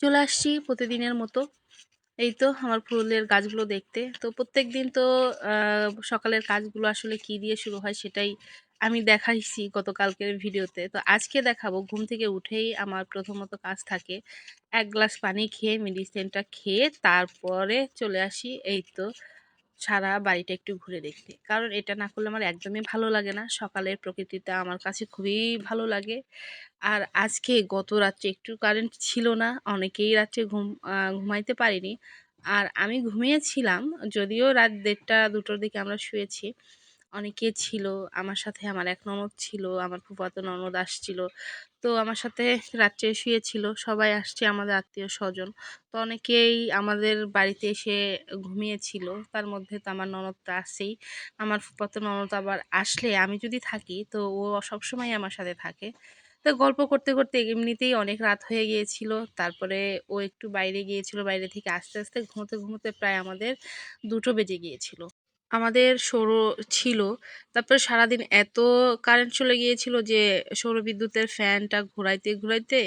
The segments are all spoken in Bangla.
চলে আসছি প্রতিদিনের মতো। এই তো আমার ফুলের গাছগুলো দেখতে। তো প্রত্যেক দিন তো সকালের কাজগুলো আসলে কি দিয়ে শুরু হয় সেটাই আমি দেখাইছি গতকালকের ভিডিওতে। তো আজকে দেখাবো, ঘুম থেকে উঠেই আমার প্রথমত কাজ থাকে এক গ্লাস পানি খেয়ে মেডিসিনটা খেয়ে তারপরে চলে আসি। এই তো সারা বাড়িটা একটু ঘুরে দেখতে। কারণ এটা না করলে আমার একদমই ভালো লাগে না। সকালের প্রকৃতিটা আমার কাছে খুবই ভালো লাগে। আর আজকে গত রাত্রে একটু কারেন্ট ছিল না। অনেকেই রাত্রে ঘুম ঘুমাইতে পারিনি। আর আমি ঘুমিয়েছিলাম যদিও রাত দেড়টা, দুটোর দিকে আমরা শুয়েছি। অনেকে ছিল, আমার সাথে আমার এক ননদ ছিল, আমার ফুফাতো ননদ আসছিল। তো আমার সাথে রাত্রে শুয়েছিল, সবাই আসছে আমাদের আত্মীয় স্বজন। তো অনেকেই আমাদের বাড়িতে এসে ঘুমিয়েছিল, তার মধ্যে তো আমার ননদটা আসেই আমার ফুফাতো ননদ আবার আসলে আমি যদি থাকি, তো ও সবসময় আমার সাথে থাকে। তো গল্প করতে করতে এমনিতেই অনেক রাত হয়ে গিয়েছিল, তারপরে ও একটু বাইরে গিয়েছিল, বাইরে থেকে আস্তে আস্তে ঘুমোতে ঘুমোতে প্রায় আমাদের দুটো বেজে গিয়েছিল। আমাদের সৌর ছিল। তারপরে সারাদিন এত কারেন্ট চলে গিয়েছিল যে সৌর বিদ্যুতের ফ্যানটা ঘোরাইতে, ঘুরাইতে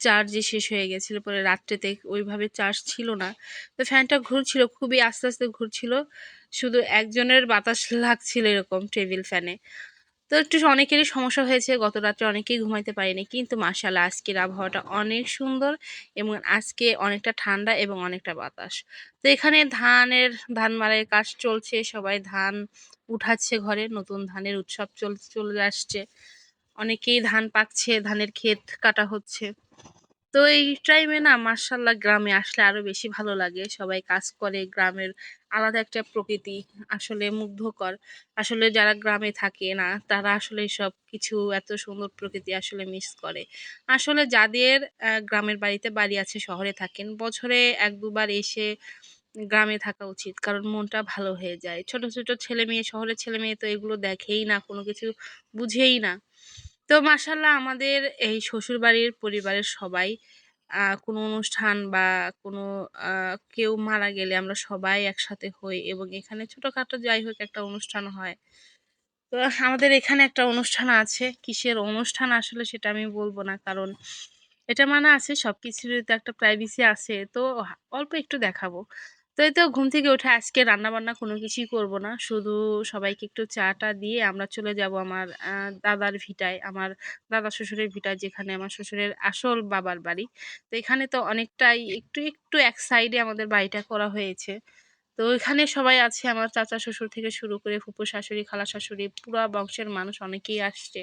চার্জই শেষ হয়ে গেছিল। পরে রাত্রেতে ওইভাবে চার্জ ছিল না। তো ফ্যানটা ঘুরছিল, খুবই আস্তে আস্তে ঘুরছিল। শুধু একজনের বাতাস লাগছিল এরকম টেবিল ফ্যানে তো একটু অনেকেরই সমস্যা হয়েছে। গত রাত্রে অনেকেই ঘুমাইতে পারেনি। কিন্তু মাসাল্লাহ আজকের আবহাওয়াটা অনেক সুন্দর এবং আজকে অনেকটা ঠান্ডা এবং অনেকটা বাতাস। তো এখানে ধানের, ধান মারাই কাজ চলছে। সবাই ধান উঠাচ্ছে ঘরে। নতুন ধানের উৎসব চল, চলে আসছে। অনেকেই ধান পাকছে, ধানের ক্ষেত কাটা হচ্ছে। তো এই টাইমে না মার্শাল্লাহ গ্রামে আসলে আরও বেশি ভালো লাগে। সবাই কাজ করে, গ্রামের আলাদা একটা প্রকৃতি আসলে মুগ্ধকর। আসলে যারা গ্রামে থাকে না, তারা আসলে সব কিছু এত সুন্দর প্রকৃতি আসলে মিস করে। আসলে যাদের গ্রামের বাড়িতে বাড়ি আছে, শহরে থাকেন, বছরে এক দুবার এসে গ্রামে থাকা উচিত। কারণ মনটা ভালো হয়ে যায়। ছোট ছোট ছেলে মেয়ে, শহরের ছেলে মেয়ে তো এগুলো দেখেই না, কোনো কিছু বুঝেই না। তো মাসাল্লাহ আমাদের এই শ্বশুরবাড়ির পরিবারের সবাই কোনো অনুষ্ঠান বা কোনো কেউ মারা গেলে আমরা সবাই একসাথে হই এবং এখানে ছোটোখাটো যাই হোক একটা অনুষ্ঠান হয়। তো আমাদের এখানে একটা অনুষ্ঠান আছে। কিসের অনুষ্ঠান আসলে সেটা আমি বলব না কারণ এটা মানে আছে সব কিছুরই তো একটা প্রাইভেসি আছে। তো অল্প একটু দেখাবো। তো এই তো ঘুম থেকে উঠে আজকে রান্না বান্না কোনো কিছুই করব না। শুধু সবাইকে একটু চাটা দিয়ে আমরা চলে যাব আমার দাদার ভিটায়, আমার দাদা শ্বশুরের ভিটায় যেখানে আমার শ্বশুরের আসল বাবার বাড়ি। তো এখানে তো অনেকটাই একটু একটু এক সাইডে আমাদের বাড়িটা করা হয়েছে। তো এখানে সবাই আছে, আমার চাচা শ্বশুর থেকে শুরু করে ফুপু শাশুড়ি, খালা শাশুড়ি, পুরা বংশের মানুষ অনেকেই আসছে।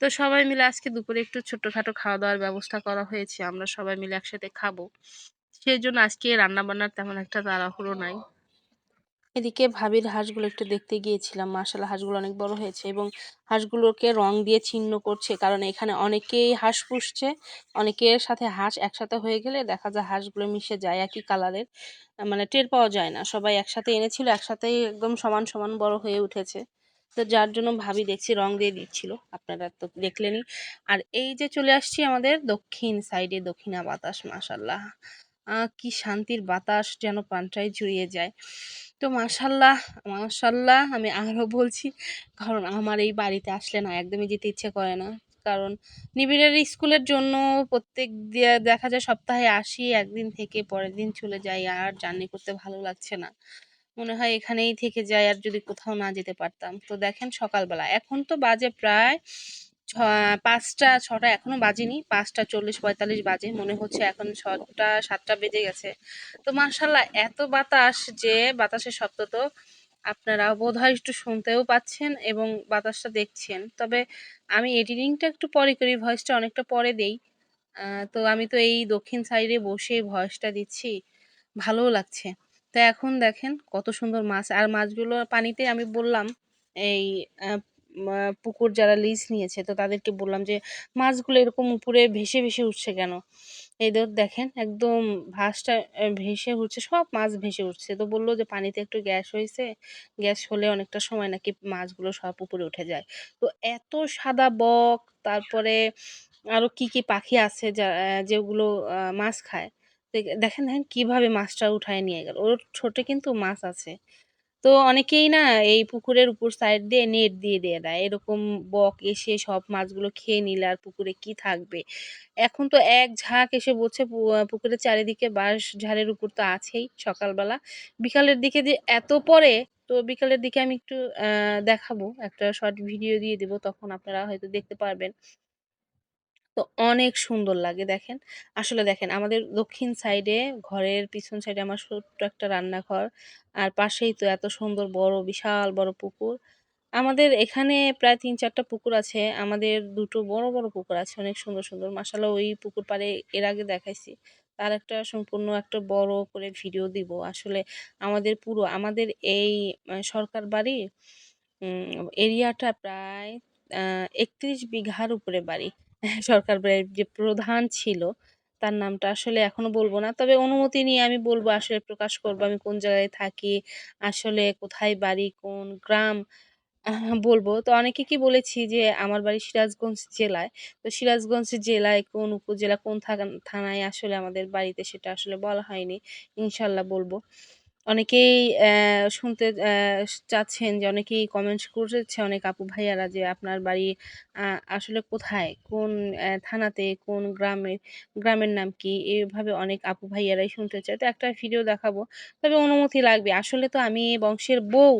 তো সবাই মিলে আজকে দুপুরে একটু ছোট্টখাটো খাওয়া দাওয়ার ব্যবস্থা করা হয়েছে, আমরা সবাই মিলে একসাথে খাব। সেই জন্য আজকে রান্নাবান্নার তেমন একটা তাড়াহুড়ো নাই। এদিকে ভাবির হাঁসগুলো একটু দেখতে গিয়েছিলাম। মার্শাল্লাহ হাঁসগুলো অনেক বড় হয়েছে এবং হাঁসগুলোকে রং দিয়ে ছিন্ন করছে। কারণ এখানে অনেকেই হাঁস পুষছে, অনেকের সাথে হাঁস একসাথে হয়ে গেলে দেখা যায় হাঁসগুলো মিশে যায় একই কালারের। মানে টের পাওয়া যায় না, সবাই একসাথে এনেছিল, একসাথেই একদম সমান সমান বড় হয়ে উঠেছে। তো যার জন্য ভাবি দেখছি রং দিয়ে দিচ্ছিল, আপনারা তো দেখলেনই। আর এই যে চলে আসছি আমাদের দক্ষিণ সাইডে দক্ষিণা বাতাস মাসাল্লাহ কি শান্তির বাতাস যেন প্রাণটাই জুড়িয়ে যায়। তো মাশাল্লাহ মাশাল্লাহ আমি আরও বলছি, কারণ আমার এই বাড়িতে আসলে না একদমই যেতে ইচ্ছে করে না। কারণ নিবিড়ের স্কুলের জন্য প্রত্যেক দেখা যায় সপ্তাহে আসি, একদিন থেকে পরের দিন চলে যাই, আর জার্নি করতে ভালো লাগছে না। মনে হয় এখানেই থেকে যাই, আর যদি কোথাও না যেতে পারতাম। তো দেখেন সকালবেলা, এখন তো বাজে প্রায় পাঁচটা, ছটা এখনও বাজেনি, পাঁচটা চল্লিশ পঁয়তাল্লিশ বাজে, মনে হচ্ছে এখন ছটা, সাতটা বেজে গেছে। তো মার্শাল্লাহ এত বাতাস যে বাতাসের শব্দ তো আপনারা বোধহয় একটু শুনতেও পাচ্ছেন এবং বাতাসটা দেখছেন। তবে আমি এডিটিংটা একটু পরে করি, ভয়েসটা অনেকটা পরে দেই। তো আমি তো এই দক্ষিণ সাইডে বসে ভয়েসটা দিচ্ছি, ভালোও লাগছে। তো এখন দেখেন কত সুন্দর মাছ, আর মাছগুলো পানিতে আমি বললাম, এই পুকুর যারা লিজ নিয়েছে তো তাদেরকে বললাম যে মাছগুলো এরকম উপরে ভেসে, ভেসে উঠছে কেন? তো দেখেন একদম ভাসটা ভেসে উঠছে, সব মাছ ভেসে উঠছে। তো বলল যে পানিতে একটু গ্যাস হয়েছে গ্যাস হলে অনেকটা সময় নাকি মাছগুলো সব উপরে উঠে যায়। তো এত সাদা বক, তারপরে আরও কি, কি পাখি আছে যা যেগুলো মাছ খায়। দেখেন, দেখেন কীভাবে মাছটা উঠায় নিয়ে গেল। ওর ছোটে কিন্তু মাছ আছে। তো অনেকেই না এই পুকুরের উপর সাইড দিয়ে নেট দিয়ে দিয়ে দেয়। এরকম বক এসে সব মাছগুলো খেয়ে নিলে আর পুকুরে কি থাকবে? এখন তো এক ঝাঁক এসে বলছে পুকুরের চারিদিকে বাঁশ ঝাড়ের উপর তো আছেই সকালবেলা। বিকালের দিকে যে এত পরে, তো বিকালের দিকে আমি একটু দেখাবো। একটা শর্ট ভিডিও দিয়ে দেবো, তখন আপনারা হয়তো দেখতে পারবেন। তো অনেক সুন্দর লাগে দেখেন। আসলে দেখেন আমাদের দক্ষিণ সাইডে ঘরের পিছন সাইডে আমার ছোট্ট একটা রান্নাঘর। আর পাশেই তো এত সুন্দর বড় বিশাল বড় পুকুর। আমাদের এখানে প্রায় ৩-৪ টা পুকুর আছে। আমাদের ২ টো বড়, বড় পুকুর আছে অনেক সুন্দর, সুন্দর। মাশাআল্লাহ ওই পুকুর পাড়ে এর আগে দেখাইছি। তার একটা সম্পূর্ণ একটা বড় করে ভিডিও দিব। আসলে আমাদের পুরো আমাদের এই সরকার বাড়ি এরিয়াটা প্রায় ৩১ বিঘার উপরে বাড়ি। সরকার যে প্রধান ছিল, তার নামটা আসলে এখনও বলব না। তবে অনুমতি নিয়ে আমি বলব আসলে প্রকাশ করব আমি কোন জায়গায় থাকি, আসলে কোথায় বাড়ি, কোন গ্রাম বলব তো অনেকে কি বলেছি যে আমার বাড়ি সিরাজগঞ্জ জেলায়। তো সিরাজগঞ্জ জেলায় কোন উপজেলা, কোন থানায় আসলে আমাদের বাড়িতে সেটা আসলে বলা হয়নি। ইনশাল্লাহ বলব। অনেকেই শুনতে চাচ্ছেন যে অনেকেই কমেন্টস করেছে অনেক আপু ভাইয়ারা যে আপনার বাড়ি আসলে কোথায়? কোন থানাতে? কোন গ্রামে? গ্রামের নাম কি? এভাবে অনেক আপু ভাইয়ারাই শুনতে চায়। তো একটা ভিডিও দেখাবো। তবে অনুমতি লাগবে। আসলে তো আমি বংশের বউ,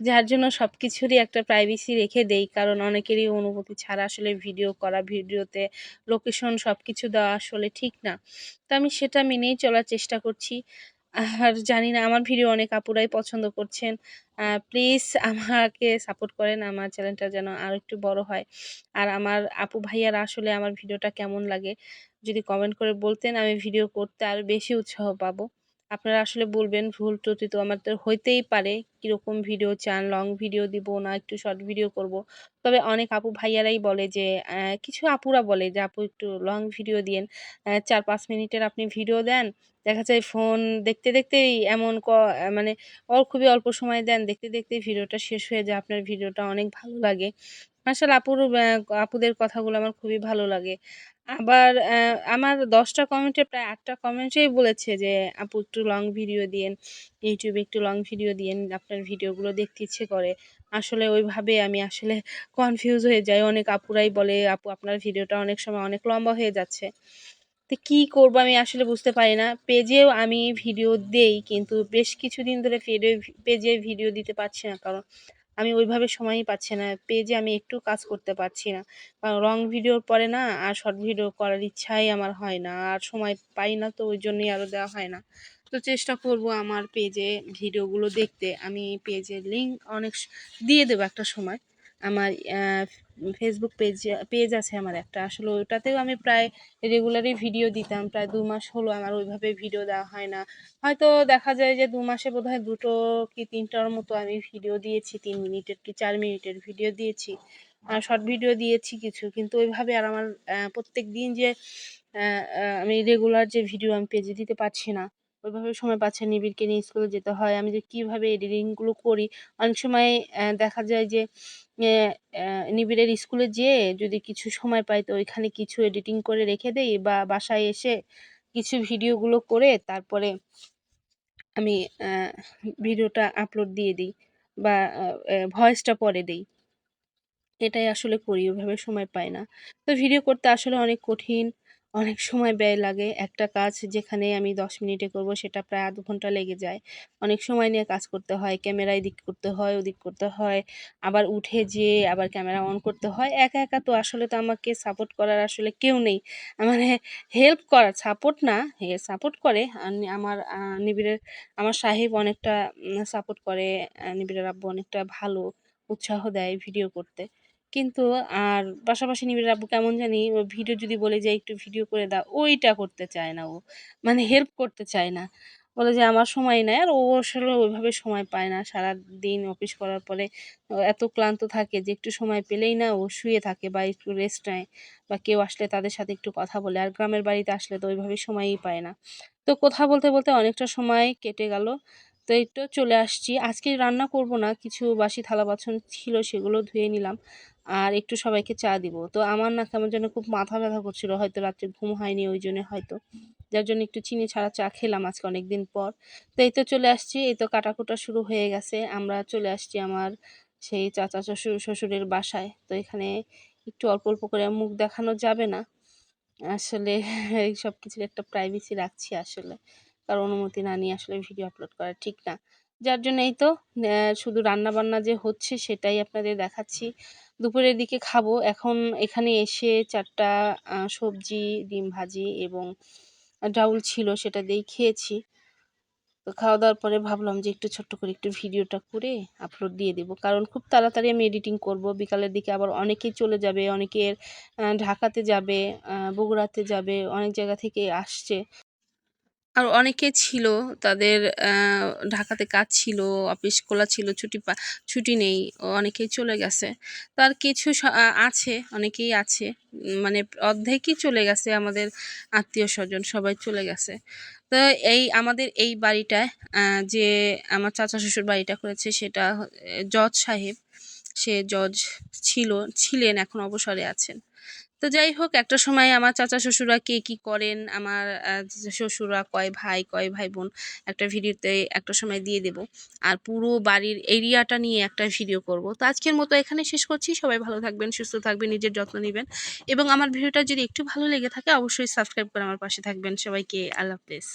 যার জন্য সব কিছুরই একটা প্রাইভেসি রেখে দেই। কারণ অনেকেরই অনুমতি ছাড়া আসলে ভিডিও করা, ভিডিওতে লোকেশন সব কিছু দেওয়া আসলে ঠিক না। তো আমি সেটা মেনেই চলার চেষ্টা করছি। আর জানি না আমার ভিডিও অনেক আপুরাই পছন্দ করছেন। প্লিজ আমাকে সাপোর্ট করেন। আমার চ্যানেলটা যেন আরও একটু বড় হয়। আর আমার আপু ভাইয়ারা আসলে আমার ভিডিওটা কেমন লাগে যদি কমেন্ট করে বলতেন আমি ভিডিও করতে আরও বেশি উৎসাহ পাবো। আপনারা আসলে বলবেন ভুল ত্রুটি তো আমাদের হইতেই পারে। কীরকম ভিডিও চান, লং ভিডিও দিব না একটু শর্ট ভিডিও করব। তবে অনেক আপু ভাইয়ারাই বলে যে কিছু আপুরা বলে যে আপু একটু লং ভিডিও দিয়েন। চার ৪-৫ মিনিটের আপনি ভিডিও দেন। দেখা যায় ফোন দেখতে, দেখতেই এমন ক মানে খুবই অল্প সময় দেন। দেখতে, দেখতেই ভিডিওটা শেষ হয়ে যায়। আপনার ভিডিওটা অনেক ভালো লাগে। মাশাআল্লাহ আপুর আপুদের কথাগুলো আমার খুবই ভালো লাগে। আবার আমার ১০ টা কমেন্টে প্রায় ৮ টা কমেন্টেই বলেছে যে, "আপু একটু লং ভিডিও দিয়েন। ইউটিউবে একটু লং ভিডিও দিয়েন। আপনার ভিডিওগুলো দেখতে ইচ্ছে করে।" আসলে ওইভাবে আমি আসলে কনফিউজ হয়ে যাই। অনেক আপুরাই বলে, "আপু আপনার ভিডিওটা অনেক সময় অনেক লম্বা হয়ে যাচ্ছে।" তো কি করব আমি আসলে বুঝতে পারি না। পেজেও আমি ভিডিও দেই কিন্তু বেশ কিছুদিন ধরে পেজে পেজে ভিডিও দিতে পারছি না। কারণ আমি ওইভাবে সময়ই পাচ্ছি না। পেজে আমি একটু কাজ করতে পারছি না। কারণ লং ভিডিওর পরে না আর শর্ট ভিডিও করার ইচ্ছাই আমার হয় না। আর সময় পাই না তো ওই জন্যই আরও দেওয়া হয় না। তো চেষ্টা করব আমার পেজে ভিডিওগুলো দেখতে। আমি পেজের লিঙ্ক অনেক দিয়ে দেবো একটা সময়। আমার ফেসবুক পেজ পেজ আছে আমার একটা। আসলে ওটাতেও আমি প্রায় রেগুলারই ভিডিও দিতাম। প্রায় দু মাস হলো আমার ওইভাবে ভিডিও দেওয়া হয় না। হয়তো দেখা যায় যে দু মাসে বোধহয় ২ টো কি তিনটার মতো আমি ভিডিও দিয়েছি। তিন মিনিটের কি চার মিনিটের ভিডিও দিয়েছি। আর শর্ট ভিডিও দিয়েছি কিছু। কিন্তু ওইভাবে আর আমার প্রত্যেক দিন যে আমি রেগুলার যে ভিডিও আমি পেজে দিতে পারছি না। ওইভাবে সময় পাচ্ছে নিবিড়কে নিয়ে স্কুলে যেতে হয়। আমি যে কীভাবে এডিটিংগুলো করি, অনেক সময় দেখা যায় যে নিবিড়ের স্কুলে যেয়ে যদি কিছু সময় পাই তো ওইখানে কিছু এডিটিং করে রেখে দেই বা বাসায় এসে কিছু ভিডিওগুলো করে তারপরে আমি ভিডিওটা আপলোড দিয়ে দিই বা ভয়েসটা পরে দেই। এটাই আসলে করি। ওইভাবে সময় পাই না। তো ভিডিও করতে আসলে অনেক কঠিন, অনেক সময় ব্যয় লাগে। একটা কাজ যেখানে আমি ১০ মিনিটে করব সেটা প্রায় আধ ঘণ্টা লেগে যায়। অনেক সময় নিয়ে কাজ করতে হয়। ক্যামেরা এদিক করতে হয়, ওদিক করতে হয়। আবার উঠে যেয়ে আবার ক্যামেরা অন করতে হয়। একা, একা তো আসলে তো আমাকে সাপোর্ট করার আসলে কেউ নেই। মানে হেল্প করার, সাপোর্ট না, সাপোর্ট করে আমার নিবিড়ের আমার সাহেব অনেকটা সাপোর্ট করে। নিবিড়ের আব্বু অনেকটা ভালো উৎসাহ দেয় ভিডিও করতে। কিন্তু আর পাশাপাশি নিবিড়ের আব্বু কেমন জানি ভিডিও যদি বলে যে, "একটু ভিডিও করে দাও", ওইটা করতে চায় না ও। মানে হেল্প করতে চায় না। বলে যে আমার সময় নেয় আর ও আসলে ওইভাবে সময় পায় না সারা দিন অফিস করার পরে এত ক্লান্ত থাকে যে একটু সময় পেলেই না ও শুয়ে থাকে বা একটু রেস্ট নেয় বা কেউ আসলে তাদের সাথে একটু কথা বলে আর গ্রামের বাড়িতে আসলে তো ওইভাবে সময়ই পায় না তো কথা বলতে বলতে অনেকটা সময় কেটে গেল তো এই তো চলে আসছি। আজকে রান্না করব না, কিছু বাসি থালা বাসন ছিল সেগুলো ধুয়ে নিলাম আর একটু সবাইকে চা দিব। তো আমার না কেমন যেন খুব মাথা ব্যথা করছিল, হয়তো রাত্রে ঘুম হয়নি ওই জন্য হয়তো। যার জন্য একটু চিনি ছাড়া চা খেলাম আজকে অনেক দিন পর। তো এই তো চলে আসছি, এই তো কাটাকুটা শুরু হয়ে গেছে। আমরা চলে আসছি আমার সেই চাচা শ্বশুর, শ্বশুরের বাসায়। তো এখানে একটু অল্প অল্প করে মুখ দেখানো যাবে না। আসলে এই সব কিছুর একটা প্রাইভেসি রাখছি আসলে। কারও অনুমতি না নিয়ে আসলে ভিডিও আপলোড করা ঠিক না। যার জন্য এই তো শুধু রান্না বান্না যে হচ্ছে সেটাই আপনাদের দেখাচ্ছি। দুপুরের দিকে খাব। এখন এখানে এসে চারটা সবজি, ডিম ভাজি এবং ডাউল ছিল সেটা দিয়েই খেয়েছি। তো খাওয়া দাওয়ার পরে ভাবলাম যে একটু ছোট্ট করে একটু ভিডিওটা করে আপলোড দিয়ে দেবো। কারণ খুব তাড়াতাড়ি আমি এডিটিং করব। বিকালের দিকে আবার অনেকেই চলে যাবে, অনেকের ঢাকাতে যাবে বগুড়াতে যাবে, অনেক জায়গা থেকে আসছে। আর অনেকে ছিল তাদের ঢাকাতে কাজ ছিল, অফিস খোলা ছিল, ছুটি পা, ছুটি নেই, অনেকেই চলে গেছে। তার কিছু আছে, অনেকেই আছে মানে অর্ধেকই চলে গেছে আমাদের আত্মীয় স্বজন, সবাই চলে গেছে। তো এই আমাদের এই বাড়িটায় যে আমার চাচা শ্বশুর বাড়িটা করেছে সেটা জজ সাহেব, সে জজ ছিল, ছিলেন, এখন অবসরে আছেন। তো যাই হোক, একটা সময় আমার চাচা শ্বশুরা কে কি করেন, আমার শ্বশুরা কয় ভাই কয় ভাই বোন, একটা ভিডিওতে একটা সময় দিয়ে দেব। আর পুরো বাড়ির এরিয়াটা নিয়ে একটা ভিডিও করব। তো আজকের মতো এখানে শেষ করছি। সবাই ভালো থাকবেন, সুস্থ থাকবেন, নিজের যত্ন নেবেন। এবং আমার ভিডিওটা যদি একটু ভালো লেগে থাকে, অবশ্যই সাবস্ক্রাইব করে আমার পাশে থাকবেন। সবাইকে আল্লাহ হাফেজ।